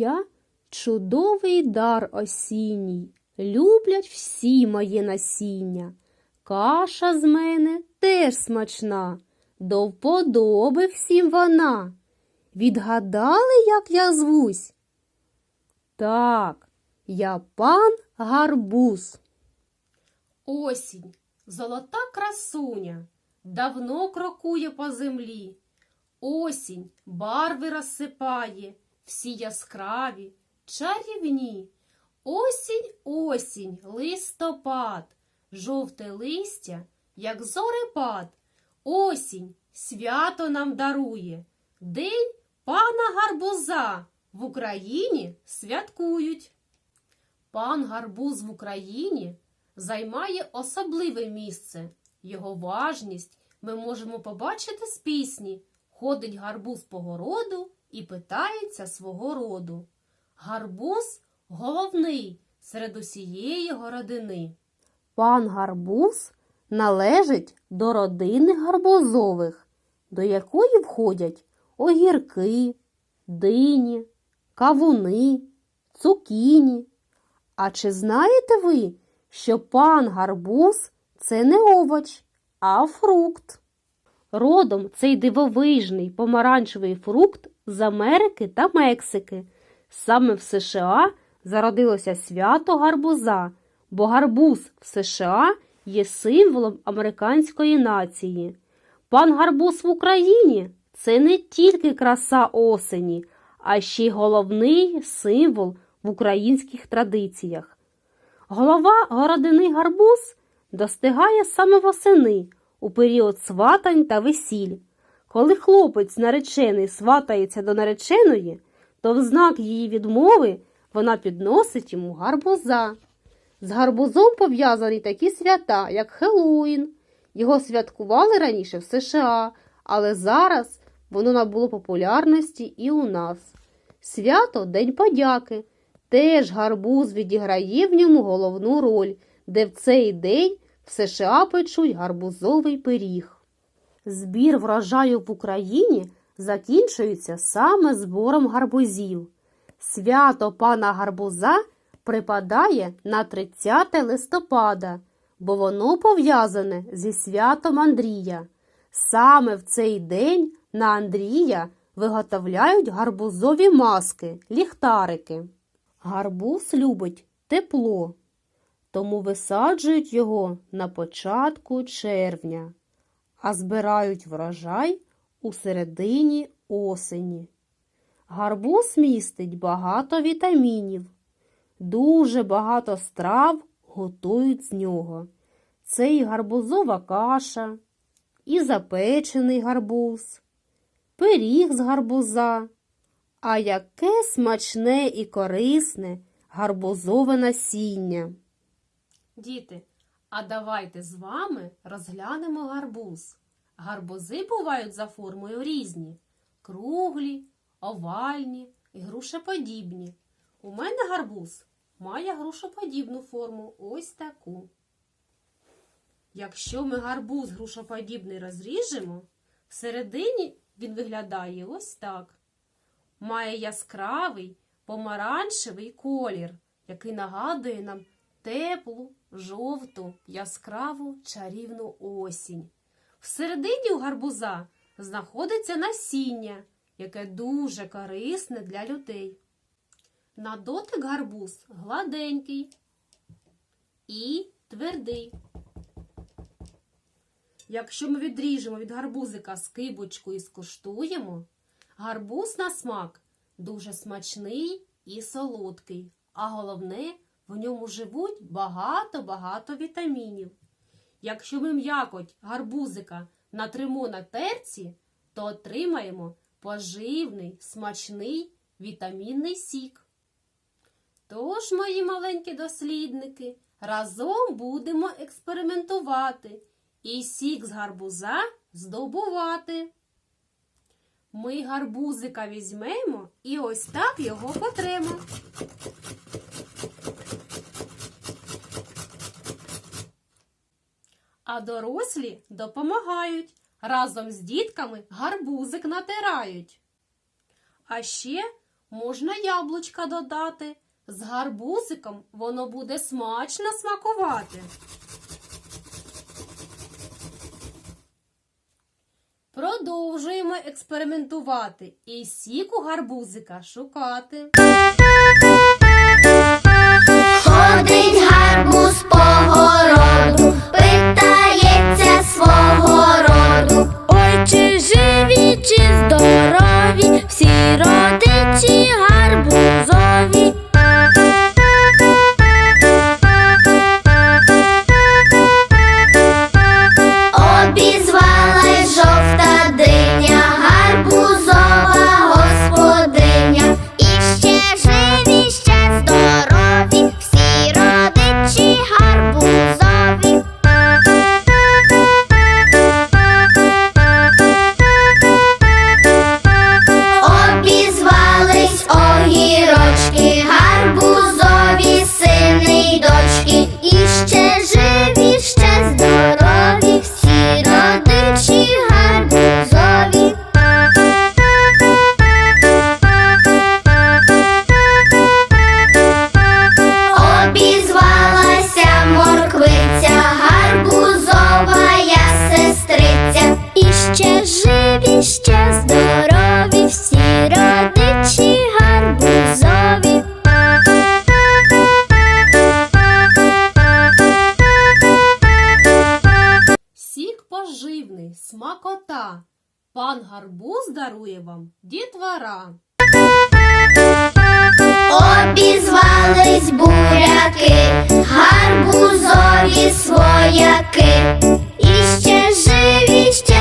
я чудовий дар осінній, люблять всі моє насіння. Каша з мене теж смачна, до вподоби всім вона. Відгадали, як я звусь? Так, я пан гарбуз. Осінь, золота красуня, давно крокує по землі. Осінь барви розсипає, всі яскраві, чарівні. Осінь, осінь, листопад, жовте листя, як зорепад. Осінь свято нам дарує, День пана гарбуза в Україні святкують. Пан гарбуз в Україні займає особливе місце. Його важність ми можемо побачити з пісні. Ходить гарбуз по городу і питається свого роду. Гарбуз головний серед усієї городини. Пан гарбуз належить до родини гарбузових, до якої входять огірки, дині, кавуни, цукіні. А чи знаєте ви, що пан гарбуз це не овоч, а фрукт? Родом цей дивовижний помаранчевий фрукт з Америки та Мексики. Саме в США зародилося свято гарбуза, бо гарбуз в США є символом американської нації. Пан гарбуз в Україні це не тільки краса осені, а ще й головний символ в українських традиціях. Голова городини гарбуз достигає саме восени у період сватань та весіль. Коли хлопець наречений сватається до нареченої, то в знак її відмови вона підносить йому гарбуза. З гарбузом пов'язані такі свята, як Хеллоуін. Його святкували раніше в США, але зараз воно набуло популярності і у нас. Свято День подяки. Теж гарбуз відіграє в ньому головну роль, де в цей день в США печуть гарбузовий пиріг. Збір врожаю в Україні закінчується саме збором гарбузів. Свято пана гарбуза припадає на 30 листопада, бо воно пов'язане зі святом Андрія. Саме в цей день на Андрія виготовляють гарбузові маски, ліхтарики. Гарбуз любить тепло, тому висаджують його на початку червня, а збирають врожай у середині осені. Гарбуз містить багато вітамінів, дуже багато страв готують з нього. Це і гарбузова каша, і запечений гарбуз, пиріг з гарбуза. А яке смачне і корисне гарбузове насіння. Діти, а давайте з вами розглянемо гарбуз. Гарбузи бувають за формою різні: круглі, овальні і грушеподібні. У мене гарбуз має грушоподібну форму ось таку. Якщо ми гарбуз грушоподібний розріжемо, всередині він виглядає ось так. Має яскравий помаранчевий колір, який нагадує нам теплу, жовту, яскраву чарівну осінь. Всередині у гарбуза знаходиться насіння, яке дуже корисне для людей. На дотик гарбуз гладенький і твердий. Якщо ми відріжемо від гарбузика скибочку і скуштуємо, гарбуз на смак дуже смачний і солодкий, а головне, в ньому живуть багато-багато вітамінів. Якщо ми м'якоть гарбузика натримо на терці, то отримаємо поживний, смачний вітамінний сік. Тож, мої маленькі дослідники, разом будемо експериментувати і сік з гарбуза здобувати. Ми гарбузика візьмемо і ось так його потремо. А дорослі допомагають. Разом з дітками гарбузик натирають. А ще можна яблучка додати. З гарбузиком воно буде смачно смакувати. Продовжуємо експериментувати і сік у гарбузика шукати. Ходить гарбуз по городу, питається свого пора. Пан гарбуз дарує вам дітвора. Обізвались буряки, гарбузові свояки. І ще живі ще.